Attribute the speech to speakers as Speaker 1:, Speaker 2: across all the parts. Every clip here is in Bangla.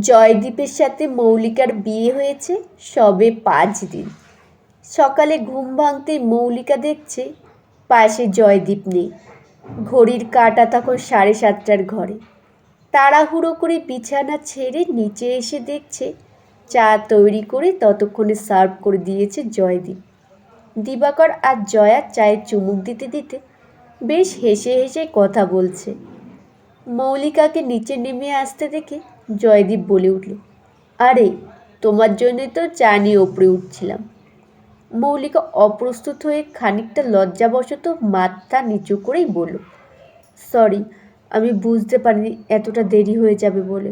Speaker 1: জয়দীপের সাথে মৌলিকার বিয়ে হয়েছে সবে পাঁচ দিন। সকালে ঘুম ভাঙতে মৌলিকা দেখছে পাশে জয়দীপ নেই। ঘড়ির কাটা তখন সাড়ে সাতটার ঘরে। তাড়াহুড়ো করে বিছানা ছেড়ে নিচে এসে দেখছে চা তৈরি করে ততক্ষণে সার্ভ করে দিয়েছে জয়দীপ। দিবাকর আর জয়া চায়ে চুমুক দিতে দিতে বেশ হেসে হেসে কথা বলছে। মৌলিকাকে নিচে নেমে আসতে দেখে জয়দীপ বলে উঠল, আরে, তোমার জন্যে তো চা নিয়ে ওপরে উঠছিলাম। মৌলিকা অপ্রস্তুত হয়ে খানিকটা লজ্জাবশত মাথা নিচু করেই বলল, সরি, আমি বুঝতে পারিনি এতটা দেরি হয়ে যাবে বলে,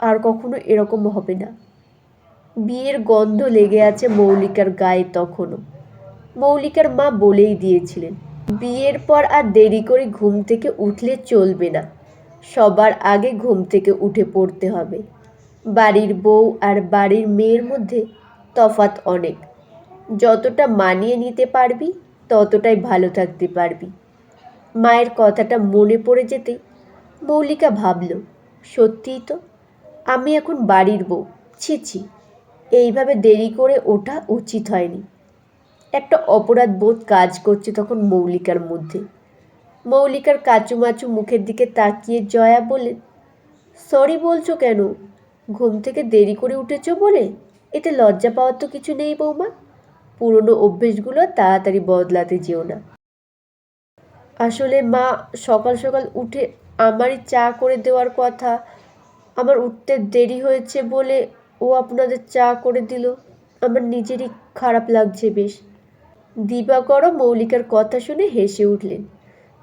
Speaker 1: আর কখনো এরকম হবে না। বিয়ের গন্ধ লেগে আছে মৌলিকার গায়ে তখনও। মৌলিকার মা বলেই দিয়েছিলেন, বিয়ের পর আর দেরি করে ঘুম থেকে উঠলে চলবে না। সবার আগে ঘুম থেকে উঠে পড়তে হবে। বাড়ির বউ আর বাড়ির মেয়ের মধ্যে তফাৎ অনেক। যতটা মানিয়ে নিতে পারবি, ততটাই ভালো থাকতে পারবি। মায়ের কথাটা মনে পড়ে যেতেই মৌলিকা ভাবল, সত্যিই তো? আমি এখন বাড়ির বউ। ছি ছি, এইভাবে দেরি করে ওঠা উচিত হয়নি। একটা অপরাধ বোধ কাজ করছে তখন মৌলিকার মধ্যে। মৌলিকার কাচুমাচু মুখের দিকে তাকিয়ে, জয়া বললেন সরি বলছো কেন? ঘুম থেকে দেরি করে উঠেছো বলে? এতে লজ্জা পাওয়ার তো কিছু নেই বৌমা। পুরনো অভ্যেসগুলো তাড়াতাড়ি বদলাতে যেও না। আসলে মা, সকাল সকাল উঠে আমারই চা করে দেওয়ার কথা। আমার উঠতে দেরি হয়েছে বলে ও আপনাদের চা করে দিল। আমার নিজেরই খারাপ লাগছে বেশ। দিবাকরও মৌলিকার কথা শুনে হেসে উঠলেন।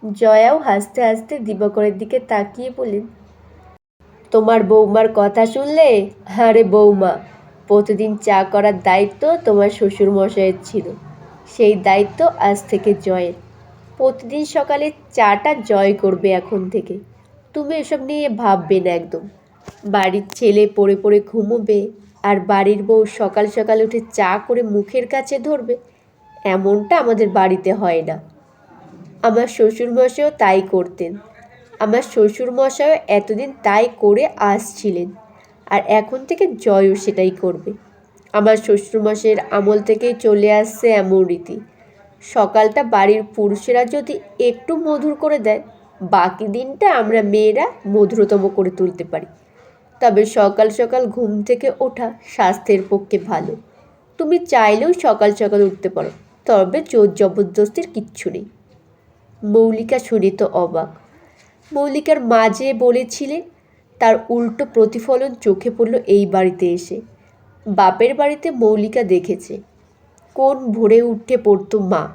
Speaker 1: জয়াও হাসতে হাসতে দিবাকরের দিকে তাকিয়ে বললেন, তোমার বৌমার কথা শুনলে? আরে বৌমা, প্রতিদিন চা করার দায়িত্ব তোমার শ্বশুর মশাইয়ের ছিল। সেই দায়িত্ব আজ থেকে জয়ের। প্রতিদিন সকালে চাটা জয় করবে এখন থেকে। তুমি এসব নিয়ে ভাববে না একদম। বাড়ির ছেলে পড়ে পড়ে ঘুমোবে আর বাড়ির বউ সকাল সকাল উঠে চা করে মুখের কাছে ধরবে। এমনটা আমাদের বাড়িতে হয় না। আমার শ্বশুরমশাইও তাই করতেন। আমার শ্বশুরমশাইও এতদিন তাই করে আসছিলেন আর এখন থেকে জয়ও সেটাই করবে। আমার শ্বশুরমশাইয়ের আমল থেকেই চলে আসছে এমন রীতি। সকালটা বাড়ির পুরুষেরা যদি একটু মধুর করে দেয়, বাকি দিনটা আমরা মেয়েরা মধুরতম করে তুলতে পারি। তবে সকাল সকাল ঘুম থেকে ওঠা স্বাস্থ্যের পক্ষে ভালো। তুমি চাইলেও সকাল সকাল উঠতে পারো, তবে জোর জবরদস্তির কিচ্ছু নেই। মৌলিকা শুনে তো অবাক। মৌলিকার মা যে বলেছিলেন, তার উল্টো প্রতিফলন চোখে পড়ল এই বাড়িতে এসে। বাপের বাড়িতে মৌলিকা দেখেছে। কোন ভোরে উঠে পড়তো মা।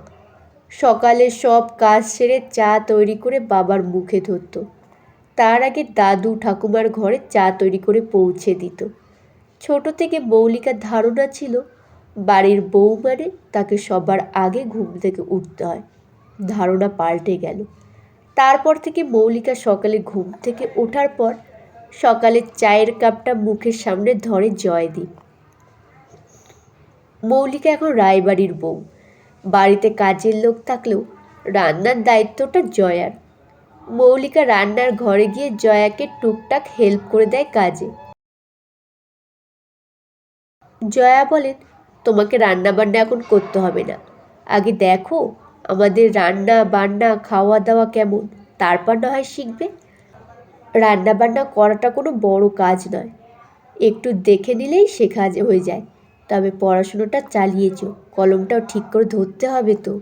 Speaker 1: সকালে সব কাজ সেরে চা তৈরি করে বাবার মুখে ধরতো। তার আগে দাদু ঠাকুমার ঘরে চা তৈরি করে পৌঁছে দিত। ছোট থেকে মৌলিকার ধারণা ছিল, বাড়ির বউ মানে তাকে সবার আগে ঘুম থেকে উঠতে হয়। ধারণা পাল্টে গেল। তারপর থেকে মৌলিকা সকালে ঘুম থেকে ওঠার পর সকালে চায়ের কাপটা মুখের সামনে ধরে জয়দীপ। মৌলিকা এখন রায়বাড়ির বউ। বাড়িতে কাজের লোক থাকলেও রান্নার দায়িত্বটা জয়ার। মৌলিকা রান্নার ঘরে গিয়ে জয়াকে টুকটাক হেল্প করে দেয় কাজে। জয়া বলেন, তোমাকে রান্নাবান্না এখন করতে হবে না। আগে দেখো আমাদের রান্না বান্না খাওয়া দাওয়া কেমন? তারপর না হয় শিখবে। রান্না বান্না করাটা কোনো বড় কাজ নয়। একটু দেখে নিলেই শেখা হয়ে যায়। তবে পড়াশুনোটা চালিয়েছ কলমটাও ঠিক করে ধরতে হবে তো।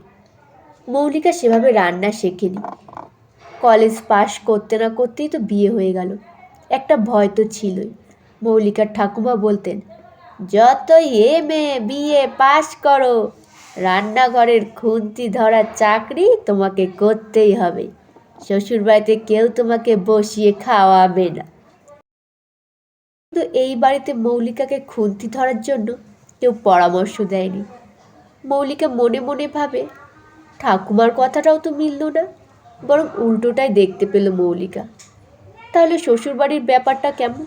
Speaker 1: মৌলিকা সেভাবে রান্না শেখেনি। কলেজ পাশ করতে না করতেই তো বিয়ে হয়ে গেল। একটা ভয় তো ছিলই। মৌলিকার ঠাকুমা বলতেন যতই এম এ বিয়ে পাশ করো রান্নাঘরের খুন্তি ধরার চাকরি তোমাকে করতেই হবে। শ্বশুরবাড়িতে কেউ তোমাকে বসিয়ে খাওয়াবে না। কিন্তু এই বাড়িতে মৌলিকাকে খুন্তি ধরার জন্য কেউ পরামর্শ দেয়নি। মৌলিকা মনে মনে ভাবে, ঠাকুমার কথাটাও তো মিলল না, বরং উল্টোটাই দেখতে পেল মৌলিকা। তাহলে শ্বশুরবাড়ির ব্যাপারটা কেমন?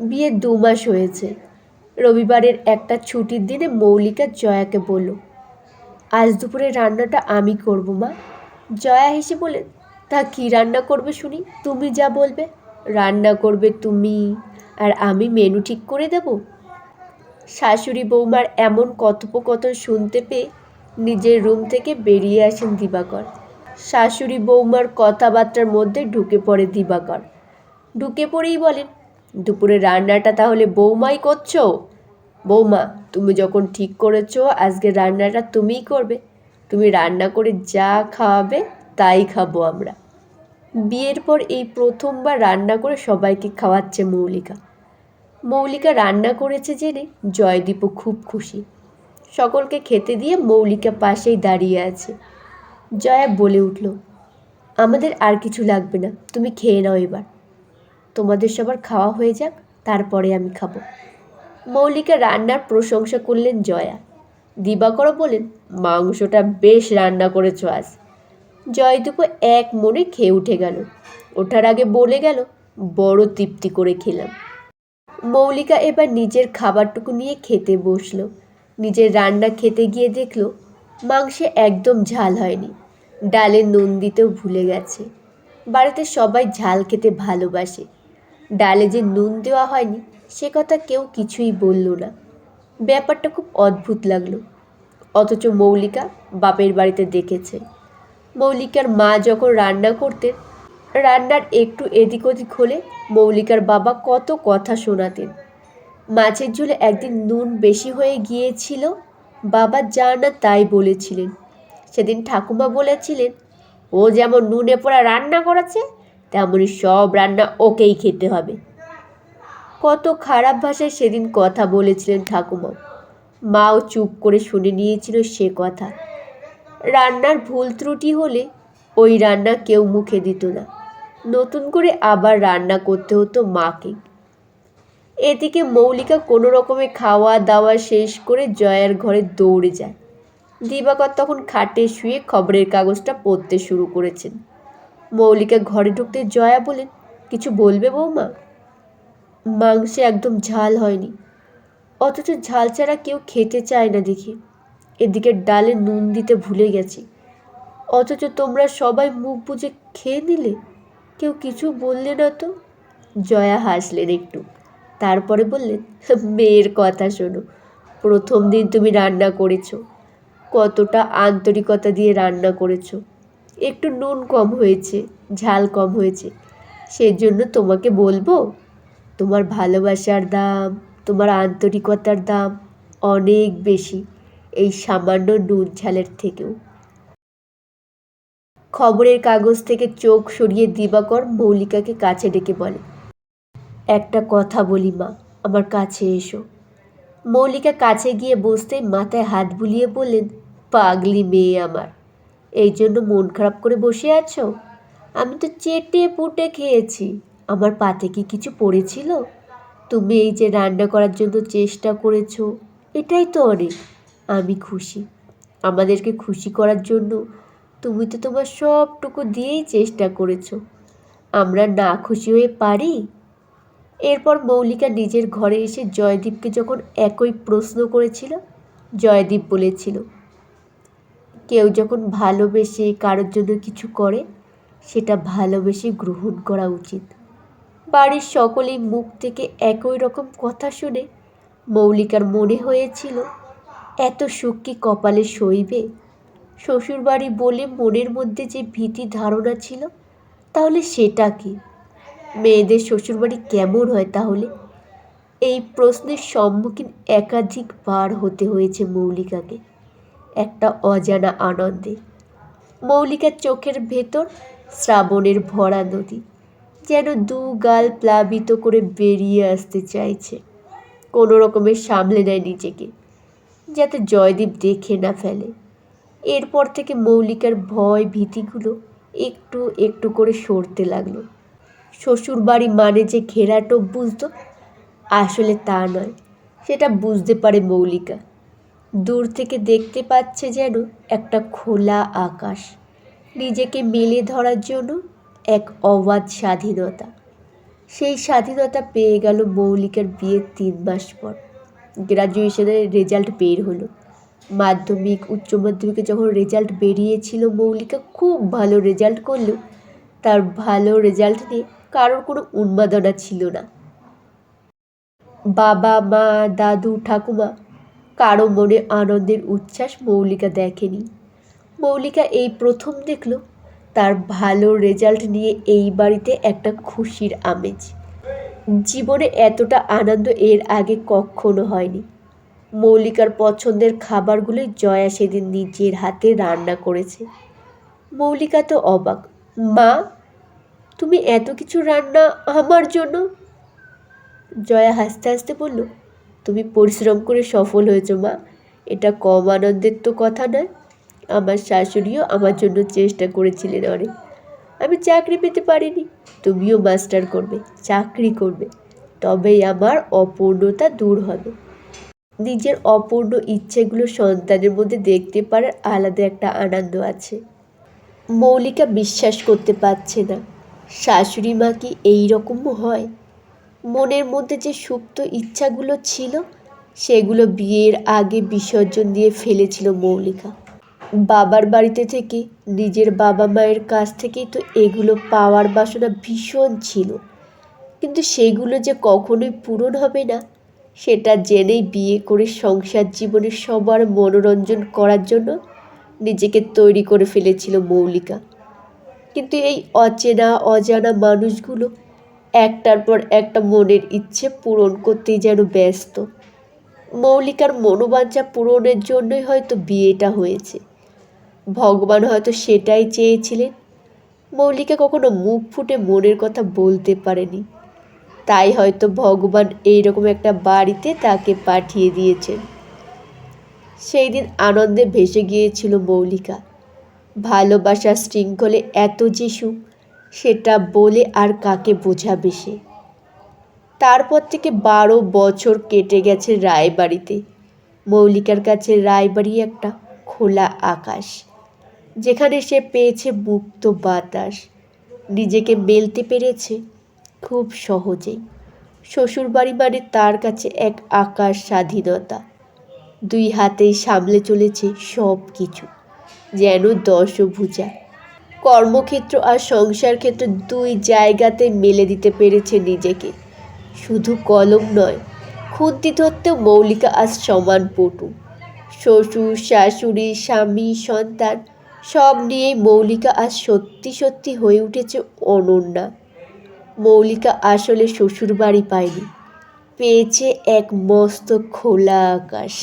Speaker 1: বিয়ে দু মাস হয়েছে। রবিবারের একটা ছুটির দিনে মৌলিকা জয়াকে বলল, আজ দুপুরে রান্নাটা আমি করব, মা। জয়া হেসে বলেন তা কী রান্না করবে শুনি, তুমি যা বলবে। রান্না করবে তুমি, আর আমি মেনু ঠিক করে দেব? শাশুড়ি বৌমার এমন কথোপকথন শুনতে পেয়ে নিজের রুম থেকে বেরিয়ে আসেন দিবাকর। শাশুড়ি বৌমার কথাবার্তার মধ্যে ঢুকে পড়ে দিবাকর। ঢুকে পড়েই বলেন দুপুরে রান্নাটা তাহলে বৌমাই করছ? বৌমা, তুমি যখন ঠিক করেছ, আজকে রান্নাটা তুমিই করবে। তুমি রান্না করে যা খাওয়াবে, তাই খাব আমরা। বিয়ের পর এই প্রথমবার রান্না করে সবাইকে খাওয়াচ্ছে মৌলিকা। মৌলিকা রান্না করেছে জেনে জয়দীপও খুব খুশি। সকলকে খেতে দিয়ে মৌলিকা পাশেই দাঁড়িয়ে আছে। জয়া বলে উঠল, আমাদের আর কিছু লাগবে না, তুমি খেয়ে নাও এবার। তোমাদের সবার খাওয়া হয়ে যাক, তারপরে আমি খাব। মৌলিকা রান্নার প্রশংসা করলেন জয়া। দিবাকরও বলেন, মাংসটা বেশ রান্না করেছ আজ। জয়দীপ এক মনে খেয়ে উঠে গেল। ওঠার আগে বলে গেল, বড় তৃপ্তি করে খেলাম। মৌলিকা এবার নিজের খাবারটুকু নিয়ে খেতে বসল। নিজের রান্না খেতে গিয়ে দেখল, মাংসে একদম ঝাল হয়নি। ডালে নুন দিতেও ভুলে গেছে। বাড়িতে সবাই ঝাল খেতে ভালোবাসে। ডালে যে নুন দেওয়া হয়নি, সে কথা কেউ কিছুই বলল না। ব্যাপারটা খুব অদ্ভুত লাগল। অথচ মৌলিকা বাপের বাড়িতে দেখেছে। মৌলিকার মা যখন রান্না করতেন, রান্নার একটু এদিক ওদিক হলে মৌলিকার বাবা কত কথা শোনাতেন। মাছের ঝোলে একদিন নুন বেশি হয়ে গিয়েছিল, বাবা যা না তাই বলেছিলেন। সেদিন ঠাকুমা বলেছিলেন, ও যেমন নুনে পোড়া রান্না করেছে তেমনই সব রান্না ওকেই খেতে হবে। কত খারাপ ভাষায় সেদিন কথা বলেছিলেন ঠাকুমা। মাও চুপ করে শুনে নিয়েছিল সে কথা। রান্নার ভুল ত্রুটি হলে ওই রান্না কেউ মুখে দিত না। নতুন করে আবার রান্না করতে হতো মাকে। এদিকে মৌলিকা কোনো রকমে খাওয়া দাওয়া শেষ করে জয়ার ঘরে দৌড়ে যায়। দিবাকর তখন খাটে শুয়ে খবরের কাগজটা পড়তে শুরু করেছেন। মৌলিকা ঘরে ঢুকতে জয়া বলেন, কিছু বলবে বৌমা? মাংসে একদম ঝাল হয়নি। অথচ ঝাল ছাড়া কেউ খেতে চায় না দেখি। এদিকে ডালে নুন দিতে ভুলে গেছি। অথচ তোমরা সবাই মুখ বুঝে খেয়ে নিলে, কেউ কিছু বললে না তো? জয়া হাসলেন একটু। তারপরে বললেন, মেয়ের কথা শোনো, প্রথম দিন তুমি রান্না করেছ। কতটা আন্তরিকতা দিয়ে রান্না করেছ। একটু নুন কম হয়েছে, ঝাল কম হয়েছে। সেই জন্য তোমাকে বলব, তোমার ভালোবাসার দাম, তোমার আন্তরিকতার দাম অনেক বেশি এই সামান্য নুন ঝালের থেকেও। খবরের কাগজ থেকে চোখ সরিয়ে দিবাকর মৌলিকাকে কাছে ডেকে বলে, একটা কথা বলি মা, আমার কাছে এসো। মৌলিকা কাছে গিয়ে বসতে মাথায় হাত বুলিয়ে বললেন, পাগলি মেয়ে আমার। এই জন্য মন খারাপ করে বসে আছো? আমি তো চেটে পুটে খেয়েছি। আমার পাতে কি কিছু পড়েছিল? তুমি এই যে রান্না করার জন্য চেষ্টা করেছ, এটাই তো অনেক। আমি খুশি। আমাদেরকে খুশি করার জন্য তুমি তো তোমার সবটুকু দিয়েই চেষ্টা করেছ। আমরা না খুশি হয়ে পারি? এরপর মৌলিকা নিজের ঘরে এসে জয়দীপকে যখন একই প্রশ্ন করেছিল, জয়দীপ বলেছিল কেউ যখন ভালোবেসে কারোর জন্য কিছু করে, সেটা ভালোবেসে গ্রহণ করা উচিত। বাড়ির সকলেই মুখ থেকে একই রকম কথা শুনে মৌলিকার মনে হয়েছিল, এত সুখ কি কপালে সইবে? শ্বশুরবাড়ি বলে মনের মধ্যে যে ভীতি ধারণা ছিল, তাহলে সেটা কি? মেয়েদের শ্বশুরবাড়ি কেমন হয় তাহলে? এই প্রশ্নের সম্মুখীন একাধিকবার হতে হয়েছে মৌলিকাকে। একটা অজানা আনন্দে। মৌলিকার চোখের ভেতর শ্রাবণের ভরা নদী, যেন দু গাল প্লাবিত করে বেরিয়ে আসতে চাইছে। কোনো রকমের সামলে নেয় নিজেকে, যাতে জয়দীপ দেখে না ফেলে। এরপর থেকে মৌলিকার ভয় ভীতিগুলো একটু একটু করে সরতে লাগল। শ্বশুর বাড়ি মানে যে ঘেরাটো বুঝতো, আসলে তা নয়। সেটা বুঝতে পারে মৌলিকা। দূর থেকে দেখতে পাচ্ছে যেন একটা খোলা আকাশ। নিজেকে মেলে ধরার জন্য এক অবাধ স্বাধীনতা। সেই স্বাধীনতা পেয়ে গেল মৌলিকার বিয়ের তিন মাস পর। গ্রাজুয়েশনের রেজাল্ট বের হলো। মাধ্যমিক, উচ্চ মাধ্যমিকে যখন রেজাল্ট বেরিয়েছিল মৌলিকা, খুব ভালো রেজাল্ট করল। তার ভালো রেজাল্ট নিয়ে কারোর কোনো উন্মাদনা ছিল না। বাবা, মা, দাদু, ঠাকুমা কারও মনে আনন্দের উচ্ছ্বাস মৌলিকা দেখেনি। মৌলিকা এই প্রথম দেখল, তার ভালো রেজাল্ট নিয়ে এই বাড়িতে একটা খুশির আমেজ। জীবনে এতটা আনন্দ এর আগে কখনো হয়নি। মৌলিকার পছন্দের খাবারগুলো জয়া সেদিন নিজের হাতে রান্না করেছে। মৌলিকা তো অবাক, মা, তুমি এত কিছু রান্না আমার জন্য? জয়া হাসতে হাসতে বলল তুমি পরিশ্রম করে সফল হয়েছো, মা। এটা কম আনন্দের তো কথা নয়। আমার শাশুড়িও আমার জন্য চেষ্টা করেছিলেন অনেক। আমি চাকরি পেতে পারিনি। তুমিও মাস্টার করবে, চাকরি করবে। তবেই আমার অপূর্ণতা দূর হবে। নিজের অপূর্ণ ইচ্ছেগুলো সন্তানের মধ্যে দেখতে পারার আলাদা একটা আনন্দ আছে। মৌলিকা বিশ্বাস করতে পারছে না। শাশুড়ি মা কি এই রকমও হয়? মনের মধ্যে যে সুপ্ত ইচ্ছাগুলো ছিল, সেগুলো বিয়ের আগে বিসর্জন দিয়ে ফেলেছিল মৌলিকা। বাবার বাড়িতে থেকে নিজের বাবা মায়ের কাছ থেকেই তো এগুলো পাওয়ার বাসনা ভীষণ ছিল। কিন্তু সেগুলো যে কখনোই পূরণ হবে না, সেটা জেনেই বিয়ে করে সংসার জীবনে সবার মনোরঞ্জন করার জন্য নিজেকে তৈরি করে ফেলেছিল মৌলিকা। কিন্তু এই অচেনা, অজানা মানুষগুলো একটার পর একটা মনের ইচ্ছে পূরণ করতেই যেন ব্যস্ত। মৌলিকার মনোবাঞ্ছা পূরণের জন্যই হয়তো বিয়েটা হয়েছে। ভগবান হয়তো সেটাই চেয়েছিলেন। মৌলিকা কখনো মুখ ফুটে মনের কথা বলতে পারেনি। তাই হয়তো ভগবান এইরকম একটা বাড়িতে তাকে পাঠিয়ে দিয়েছেন। সেই দিন আনন্দে ভেসে গিয়েছিল মৌলিকা। ভালোবাসার শৃঙ্খলে এত যে সুখ সেটা বলে আর কাকে বোঝাবে সে? তারপর থেকে বারো বছর কেটে গেছে রায়বাড়িতে। মৌলিকার কাছে রায়বাড়ি একটা খোলা আকাশ, যেখানে সে পেয়েছে মুক্ত বাতাস। নিজেকে মেলতে পেরেছে খুব সহজেই শ্বশুরবাড়ি মানে তার কাছে এক আকাশ স্বাধীনতা। দুই হাতেই সামলে চলেছে সব কিছু যেন দশভুজা। কর্মক্ষেত্র আর সংসার ক্ষেত্র দুই জায়গাতে মেলে দিতে পেরেছে নিজেকে। শুধু কলম নয়, খুন্তি ধরতেও মৌলিকা আজ সমান পটু। শ্বশুর, শাশুড়ি, স্বামী, সন্তান, সব নিয়েই মৌলিকা আজ সত্যি সত্যি হয়ে উঠেছে অনন্যা। মৌলিকা আসলে শ্বশুর বাড়ি পায়নি, পেয়েছে এক মস্ত খোলা আকাশ।